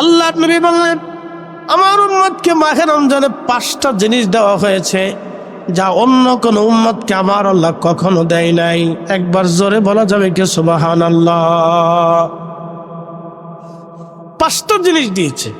আল্লাহ নবী বললেন, আমার উম্মতকে মাহে রমজানে পাঁচটা জিনিস দেওয়া হয়েছে, যা অন্য কোন উম্মতকে আমার আল্লাহ কখনো দেয় নাই। একবার জোরে বলা যাবে কে সুবাহান আল্লাহ পাঁচটা জিনিস দিয়েছে,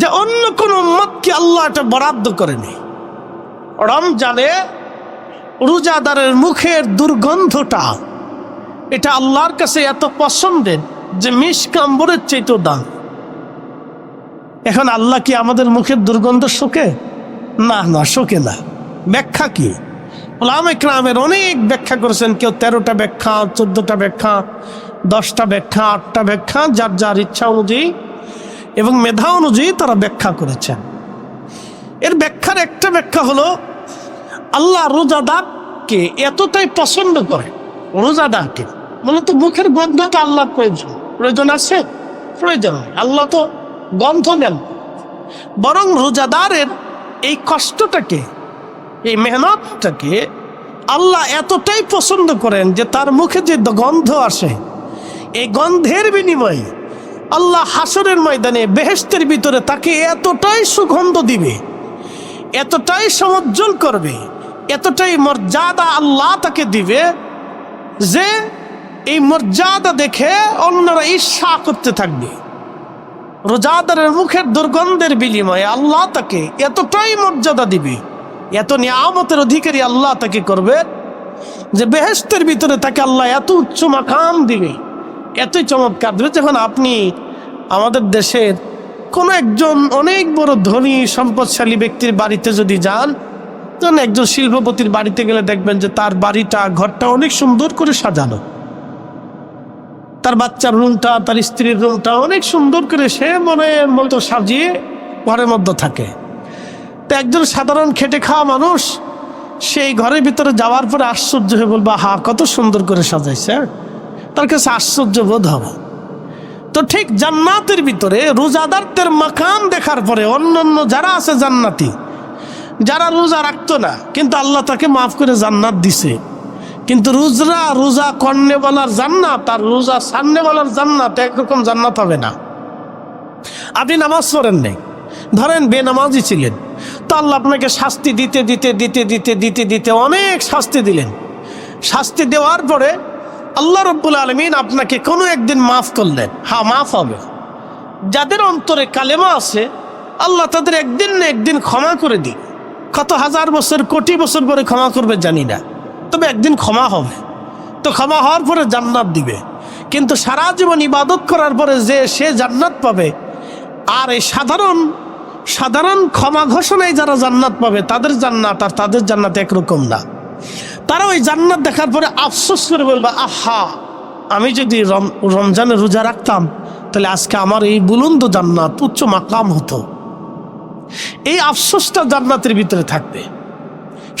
যা অন্য কোন উম্মতকে আল্লাহ এটা বরাদ্দ করেনি। রমজানে রোজাদারের মুখের দুর্গন্ধটা, এটা আল্লাহর কাছে এত পছন্দের যে মিস কাম্বরের চাইতেও দাম। এখন আল্লাহ কি আমাদের মুখের দুর্গন্ধ শোকে? না না, শোকে না। ব্যাখ্যা কি? ওলাম অনেক ব্যাখ্যা করেছেন। কেউ তেরোটা ব্যাখ্যা, চোদ্দটা ব্যাখ্যা, দশটা ব্যাখ্যা, আটটা ব্যাখ্যা, যার যার ইচ্ছা অনুযায়ী এবং মেধা অনুযায়ী তারা ব্যাখ্যা করেছেন। এর ব্যাখ্যার একটা ব্যাখ্যা হলো, আল্লাহ রোজাদারকে এতটাই পছন্দ করে, রোজাদারকে মূলত মুখের গন্ধটা আল্লাহ প্রয়োজন। প্রয়োজন আছে? প্রয়োজন আল্লাহ তো গন্ধ নেন। বরং রোজাদারের এই কষ্টটাকে, এই মেহনতটাকে আল্লাহ এতটাই পছন্দ করেন যে তার মুখে যে গন্ধ আসে, এই গন্ধের বিনিময়ে আল্লাহ হাসরের ময়দানে বেহেস্তের ভিতরে তাকে এতটাই সুগন্ধ দিবে, এতটাই সমজ্জল করবে, এতটাই মর্যাদা আল্লাহ তাকে দিবে যে এই মর্যাদা দেখে অন্যরা ঈর্ষা করতে থাকবে। রোজাদারের মুখের দুর্গন্ধের বিনিময়ে আল্লাহ তাকে এতটাই মর্যাদা দিবে, এত নিয়ামতের অধিকারী আল্লাহ তাকে করবে যে বেহেস্তের ভিতরে তাকে আল্লাহ এত উচ্চ মাকাম দিবে, এতই চমৎকার দেবে যখন আপনি আমাদের দেশের কোনো একজন অনেক বড় ধনী, সম্পদশালী ব্যক্তির বাড়িতে যদি যান তখন একজন শিল্পপতির বাড়িতে গেলে দেখবেন যে তার বাড়িটা, ঘরটা অনেক সুন্দর করে সাজানো। তার বাচ্চার রুমটা, তার স্ত্রীর রুমটা অনেক সুন্দর করে সে মনের মতো সাজিয়ে ঘরের মধ্যে থাকে। তো একজন সাধারণ খেটে খাওয়া মানুষ, সেই ঘরের ভিতরে যাওয়ার পরে আশ্চর্য হয়ে বলবা হা কত সুন্দর করে সাজাইছে হ্যাঁ?" তার কাছে আশ্চর্য বোধ হবে। তো ঠিক জান্নাতের ভিতরে রোজাদারদের মাকাম দেখার পরে অন্যান্য যারা আছে জান্নাতি, যারা রোজা রাখতো না, কিন্তু আল্লাহ তাকে মাফ করে জান্নাত দিছে। কিন্তু রোজরা, রোজা কর্ণে বলার জান্নাত আর রোজা সামনে বলার জান্নাত একরকম জান্নাত হবে না। আপনি নামাজ পড়েন নেই? ধরেন বেনামাজি ছিলেন। তো আল্লাহ আপনাকে শাস্তি দিতে দিতে দিতে দিতে দিতে দিতে অনেক শাস্তি দিলেন। শাস্তি দেওয়ার পরে আল্লাহ রব্বুল আলমিন আপনাকে কোনো একদিন মাফ করলেন। হ্যাঁ মাফ হবে। যাদের অন্তরে কালেমা আছে, আল্লাহ তাদের একদিন না একদিন ক্ষমা করে দিই কত হাজার বছর, কোটি বছর পরে ক্ষমা করবে জানি না। তবে একদিন ক্ষমা হবে। তো ক্ষমা হওয়ার পরে জান্নাত দিবে। কিন্তু সারা জীবন ইবাদত করার পরে যে সে জান্নাত পাবে, আর এই সাধারণ সাধারণ ক্ষমা ঘোষণায় যারা জান্নাত পাবে, তাদের জান্নাত আর তাদের জান্নাত একরকম না। তারা ওই জান্নাত দেখার পরে আফসোস করে বলবে, আহা, আমি যদি রমজানে রোজা রাখতাম, তাহলে আজকে আমার এই বুলন্দ জান্নাত উচ্চ মাকাম হতো। এই আফসোসটা জান্নাতের ভিতরে থাকবে।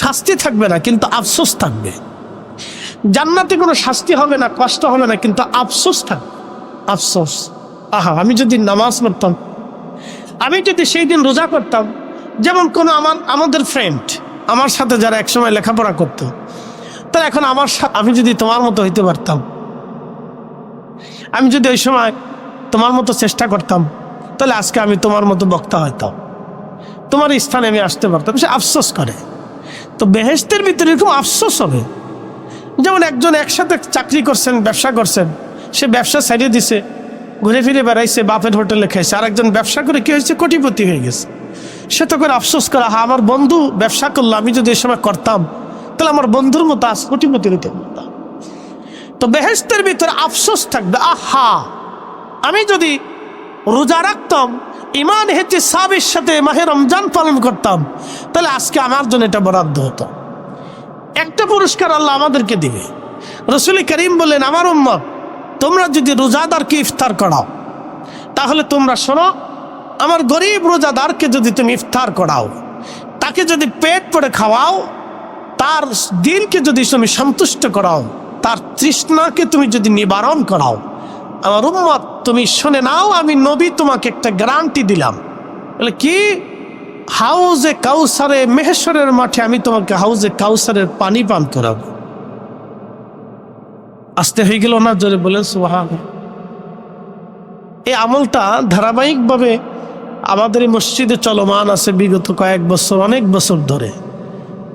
শাস্তি থাকবে না, কিন্তু আফসোস থাকবে। জান্নাতে কোনো শাস্তি হবে না, কষ্ট হবে না, কিন্তু আফসোস থাকবে। আফসোস। আহা, আমি যদি নামাজ পড়তাম, আমি যদি সেই দিন রোজা করতাম, যেমন কোনো আমার, আমাদের ফ্রেন্ড আমার সাথে যারা একসময় লেখাপড়া করতো, তারা এখন আমার আমি যদি তোমার মতো হইতে পারতাম, আমি যদি ওই সময় তোমার মতো চেষ্টা করতাম, তাহলে আজকে আমি তোমার মতো বক্তা হইতাম। তোমার স্থানে আমি আসতে পারতাম, সে আফসোস করে। তো বেহেস্তের ভিতরে এরকম আফসোস হবে। যেমন একজন একসাথে চাকরি করছেন, ব্যবসা করছেন, সে ব্যবসা ছাড়িয়ে দিছে, ঘুরে ফিরে বেড়াইছে, বাপের হোটেলে খাইছে আর একজন ব্যবসা করে কি হয়েছে? কোটিপতি হয়ে গেছে। সে তো করে আফসোস করা হা আমার বন্ধু ব্যবসা করল, আমি যদি এ সময় করতাম, তাহলে আমার বন্ধুর মতো আজ কোটিপতি হইতে তো বেহেস্তের ভিতরে আফসোস থাকবে, আহা, আমি যদি রোজা রাখতাম ইমান হেঁচে সাবের সাথে মাহে রমজান পালন করতাম, তাহলে আজকে আমার জন্য এটা বরাদ্দ হতো। একটা পুরস্কার আল্লাহ আমাদেরকে দিবে। রসুল করিম বললেন, আমার উম্মত, তোমরা যদি রোজাদারকে ইফতার করাও, তাহলে তোমরা শোনো, আমার গরিব রোজাদারকে যদি তুমি ইফতার করাও, তাকে যদি পেট পরে খাওয়াও, তার দিনকে যদি তুমি সন্তুষ্ট করাও, তার তৃষ্ণাকে তুমি যদি নিবারণ করাও, আমার উম্মত তুমি শুনে নাও, আমি নবী তোমাকে একটা গ্যারান্টি দিলাম। বলে, কি? হাউজে কাউসারে মেহেশ্বরের মাঠে আমি তোমাকে হাউজে কাউসারের পানি পান করাবো। আসতে হয়ে গেল না? জোরে বলেন সুহান এই আমলটা ধারাবাহিকভাবে আমাদের এই মসজিদে চলমান আছে বিগত কয়েক বছর, অনেক বছর ধরে।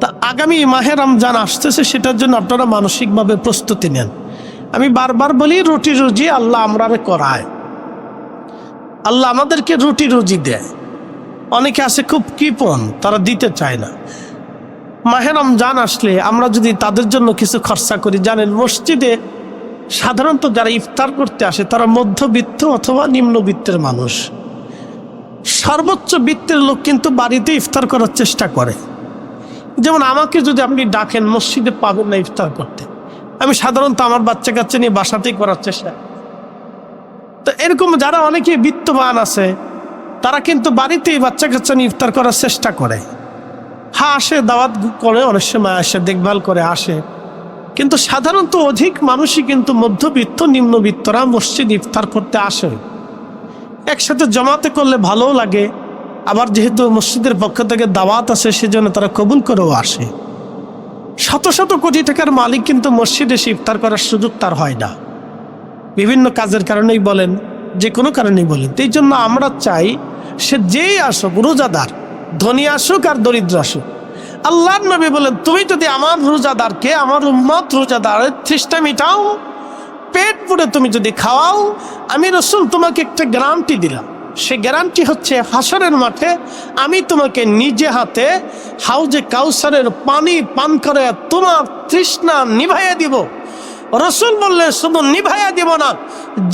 তা আগামী মাহে রমজান আসতেছে, সেটার জন্য আপনারা মানসিকভাবে প্রস্তুতি নেন। আমি বারবার বলি, রুটি রুজি আল্লাহ আমরা করায়। আল্লাহ আমাদেরকে রুটি রুজি দেয়। অনেকে আছে খুব কৃপণ, তারা দিতে চায় না। মাহে রমজান আসলে আমরা যদি তাদের জন্য কিছু খরচা করি, জানেন মসজিদে সাধারণত যারা ইফতার করতে আসে, তারা মধ্যবিত্ত অথবা নিম্নবিত্তের মানুষ। সর্বোচ্চ বৃত্তের লোক কিন্তু বাড়িতে ইফতার করার চেষ্টা করে। যেমন আমাকে যদি আপনি ডাকেন, মসজিদে পাবেন না ইফতার করতে। আমি সাধারণত আমার বাচ্চা কাচ্চা নিয়ে বাসাতেই করার চেষ্টা তো এরকম যারা অনেকে বিত্তবান আছে, তারা কিন্তু বাড়িতেই বাচ্চা কাচ্চা নিয়ে ইফতার করার চেষ্টা করে। হ্যাঁ আসে, দাওয়াত করে, অনেক সময় আসে, দেখভাল করে, আসে। কিন্তু সাধারণত অধিক মানুষই কিন্তু মধ্যবিত্ত, নিম্নবিত্তরা মসজিদ ইফতার করতে আসে। একসাথে জমাতে করলে ভালোও লাগে, আবার যেহেতু মসজিদের পক্ষ থেকে দাওয়াত আছে, সেজন্য তারা কবুল করেও আসে। শত শত কোটি টাকার মালিক কিন্তু মসজিদে এসে ইফতার করার সুযোগ তার হয় না। বিভিন্ন কাজের কারণেই বলেন, যে কোনো কারণেই বলেন। এই জন্য আমরা চাই, সে যেই আসুক, রোজাদার, ধনী আসুক আর দরিদ্র আসুক, আল্লাহর নবী বলেন, তুমি যদি আমার রোজাদারকে আমার উম্মত রোজাদারের তৃষ্ণা মিটাও, পেট পুরে তুমি যদি খাওয়াও, আমি রসুল তোমাকে একটা গ্যারান্টি দিলাম। সে গ্যারান্টি হচ্ছে হাসরের মাঠে, আমি তোমাকে নিজে হাতে হাউজে কাউসারের পানি পান করে তোমার তৃষ্ণা নিভাইয়া দিব। রসুল বললেন শুধু নিভাইয়া দিব না,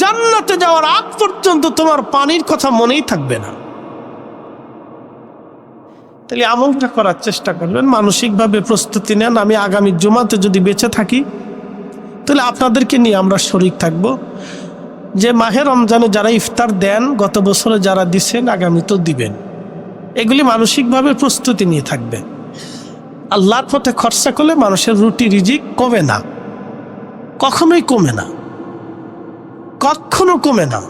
জান্নাতে যাওয়ার আগ পর্যন্ত তোমার পানির কথা মনেই থাকবে না। তাহলে আমলটা করার চেষ্টা করবেন, মানসিকভাবে প্রস্তুতি নেন। আমি আগামী জুমাতে যদি বেঁচে থাকি, তাহলে আপনাদেরকে নিয়ে আমরা শরিক থাকব। যে মাহে রমজানে যারা ইফতার দেন, গত বছরে যারা দিছেন, আগামী তো দিবেন। এগুলি মানসিকভাবে প্রস্তুতি নিয়ে থাকবে। আল্লাহর পথে খরচা করলে মানুষের রুটি রিজিক কমে না। কখনোই কমে না। কখনো কমে না।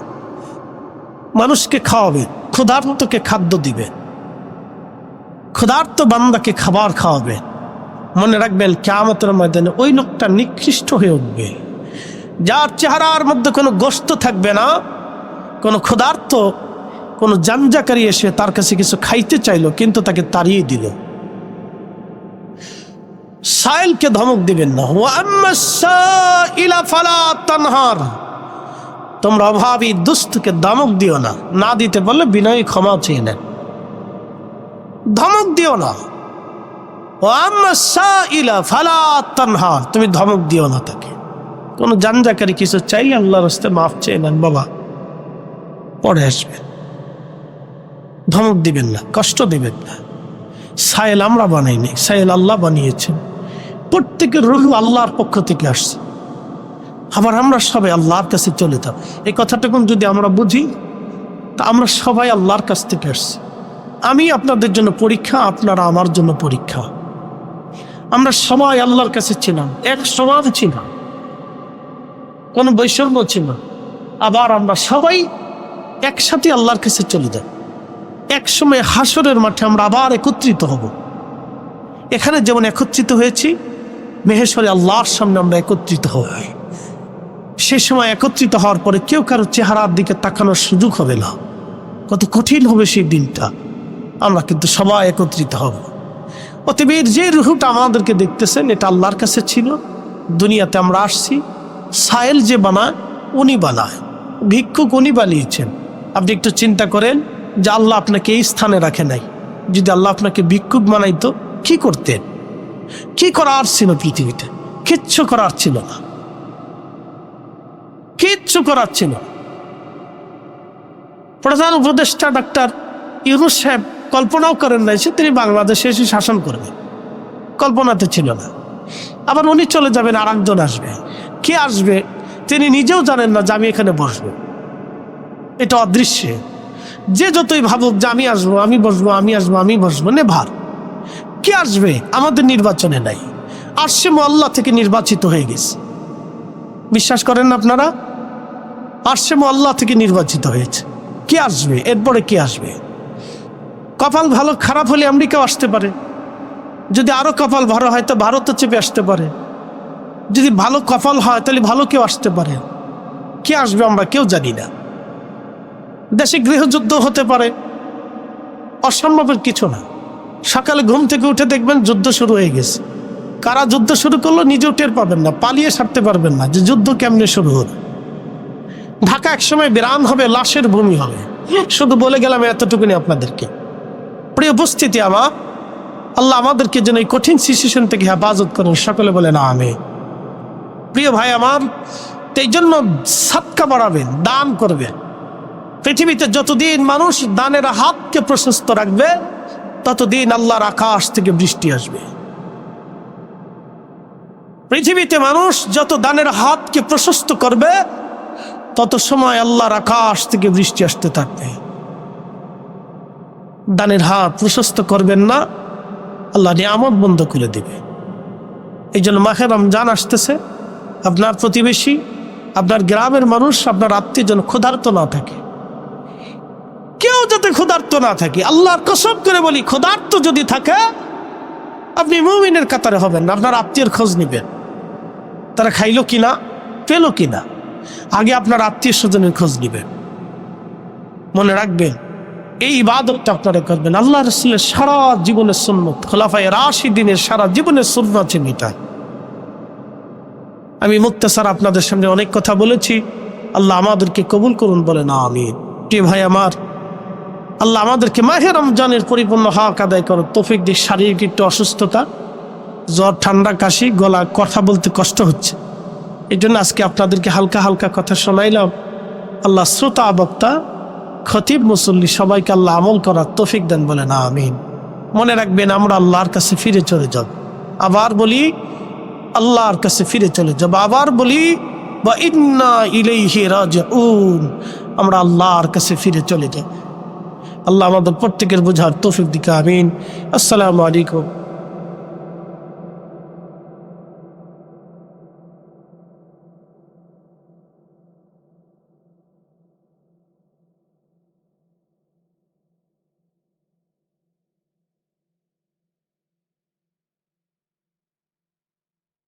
মানুষকে খাওয়াবে, ক্ষুধার্তকে খাদ্য দিবে। ক্ষুধার্ত বান্দাকে খাবার খাওয়াবে। মনে রাখবেন কেমতের ময়দানে ওই লোকটা নিকৃষ্ট হয়ে উঠবে। যার চেহারার মধ্যে কোনো গোস্ত থাকবে না, কোনো ক্ষুধার্ত, কোনো জানজাকারী এসে তার কাছে কিছু খাইতে চাইলো, কিন্তু তাকে তাড়িয়ে দিল। সাইলকে ধমক দিবেন না। তানহার। তোমরা অভাবী দুস্থকে ধমক দিও না। না দিতে বললে বিনয় ক্ষমা চেয়ে নেন। ধমক দিও না। ও ইলা ফালা তানহার। তুমি ধমক দিও না তাকে। কোনো জানজাকারী কিছু চাই, আল্লাহর হস্তে মাফ চেয়ে নেন বাবা। পরে আসবেন। ধমক দিবেন না, কষ্ট দিবেন না। সাইল আমরা বানাইনি সাইল আল্লাহ বানিয়েছেন। প্রত্যেকের রুহু আল্লাহর পক্ষ থেকে আসছে। আবার আমরা সবাই আল্লাহর কাছে চলে যাব। এই কথাটুকু যদি আমরা বুঝি, তা আমরা সবাই আল্লাহর কাছ থেকে আসছি। আমি আপনাদের জন্য পরীক্ষা, আপনারা আমার জন্য পরীক্ষা। আমরা সবাই আল্লাহর কাছে ছিলাম, এক সমাজ ছিলাম। কোনো বৈষম্য ছিল। আবার আমরা সবাই একসাথে আল্লাহর কাছে চলে যাব এক সময় হাসরের মাঠে আমরা আবার একত্রিত হব। এখানে যেমন একত্রিত হয়েছি, মেহেশ্বরে আল্লাহর সামনে আমরা একত্রিত হব। সে সময় একত্রিত হওয়ার পরে কেউ কারও চেহারার দিকে তাকানোর সুযোগ হবে না। কত কঠিন হবে সেই দিনটা। আমরা কিন্তু সবাই একত্রিত হব। অতএব যে রুহুটা আমাদেরকে দেখতেছেন, এটা আল্লাহর কাছে ছিল। দুনিয়াতে আমরা আসছি সায়েল যে বানায় উনি বানায়। ভিক্ষুক উনি বানিয়েছেন। আপনি একটু চিন্তা করেন যে আল্লাহ আপনাকে এই স্থানে রাখে নাই। যদি আল্লাহ আপনাকে ভিক্ষুক বানাইতো, কি করতেন? কি করার ছিল পৃথিবীতে? কিচ্ছু করার ছিল না। কিচ্ছু করার ছিল প্রধান উপদেষ্টা ডাক্তার ইউনুস সাহেব কল্পনাও করেন নাই সে তিনি বাংলাদেশে এসে শাসন করবেন। কল্পনাতে ছিল না। আবার উনি চলে যাবেন আর একজন আসবে। কে আসবে তিনি নিজেও জানেন না যে আমি এখানে বসবো। এটা অদৃশ্যে। যে যতই ভাবুক যে আমি আসব, আমি বসবো, আমি আসব, আমি বসবো নে ভার কে আসবে? আমাদের নির্বাচনে নাই। আসছে আল্লাহ থেকে নির্বাচিত হয়ে গেছে। বিশ্বাস করেন আপনারা? আসছে আল্লাহ থেকে নির্বাচিত হয়েছে। কে আসবে? এরপরে কে আসবে? কপাল ভালো, খারাপ হলে আমেরিকাও আসতে পারে। যদি আরও কপাল ভালো হয়, তো ভারতও চেপে আসতে পারে। যদি ভালো কপাল হয়, তাহলে ভালো কেউ আসতে পারে। কে আসবে আমরা কেউ জানি না। দেশে গৃহযুদ্ধ হতে পারে। অসম্ভবের কিছু না। সকালে ঘুম থেকে উঠে দেখবেন যুদ্ধ শুরু হয়ে গেছে। কারা যুদ্ধ শুরু করল নিজেও টের পাবেন না, পালিয়ে সারতে পারবেন না যে যুদ্ধ কেমনে শুরু হলো। ঢাকা একসময় বিরান হবে, লাশের ভূমি হবে। শুধু বলে গেলাম এতটুকুনি আপনাদেরকে। প্রিয় উপস্থিতি আমার, আল্লাহ আমাদেরকে যেন এই কঠিন সিচুয়েশন থেকে হেফাজত করেন। সকলে বলে না আমি প্রিয় ভাই আমার, এই জন্য সাতকা বাড়াবেন, দান করবেন। পৃথিবীতে যতদিন মানুষ দানের হাতকে প্রশস্ত রাখবে, ততদিন আল্লাহর আকাশ থেকে বৃষ্টি আসবে। পৃথিবীতে মানুষ যত দানের হাতকে প্রশস্ত করবে, তত সময় আল্লাহর আকাশ থেকে বৃষ্টি আসতে থাকবে। দানের হাত প্রশস্ত করবেন না, আল্লাহ নিয়ামত বন্ধ করে দেবে। এই জন্য মাহে রমজান আসতেছে। আপনার প্রতিবেশী, আপনার গ্রামের মানুষ, আপনার আত্মীয় যেন ক্ষুধার্ত না থাকে। কেউ যাতে ক্ষুধার্ত না থাকে, আল্লাহর কসব করে বলি, ক্ষুধার্ত যদি থাকে, আপনি মুমিনের কাতারে হবেন, আপনার আত্মীয়ের খোঁজ নেবেন। তারা খাইলো কিনা, পেল কিনা, আগে আপনার আত্মীয় স্বজনের খোঁজ নেবেন। মনে রাখবেন, এই ইবাদতটা আপনারা করবেন। আল্লাহ রসুলের সারা জীবনের সুন্নত, খোলাফায় রাশি দিনের সারা জীবনের সুন্নত আছে মিটা আমি মুক্তাসার আপনাদের সামনে অনেক কথা বলেছি। আল্লাহ আমাদেরকে কবুল করুন বলে না আমি কে ভাই আমার, আল্লাহ আমাদেরকে মাহে রমজানের পরিপূর্ণ হক আদায় করো তফিক দিক, শারীরিক একটু অসুস্থতা, জ্বর, ঠান্ডা, কাশি, গলা, কথা বলতে কষ্ট হচ্ছে। এই জন্য আজকে আপনাদেরকে হালকা হালকা কথা শোনাইলাম। আল্লাহ শ্রোতা, বক্তা, খতিব, মুসল্লি সবাইকে আল্লাহ আমল করার তফিক দেন বলে না আমিন। মনে রাখবেন, আমরা আল্লাহর কাছে ফিরে চলে যাব। আবার বলি আল্লাহর কাছে ফিরে চলে যাব। আবার বলি, বা ইন্না ইলাইহি রাজিউন। আমরা আল্লাহর কাছে ফিরে চলে যাই। আল্লাহ আমাদের প্রত্যেকের বোঝার তৌফিক দিকে, আমিন। আসসালামু আলাইকুম।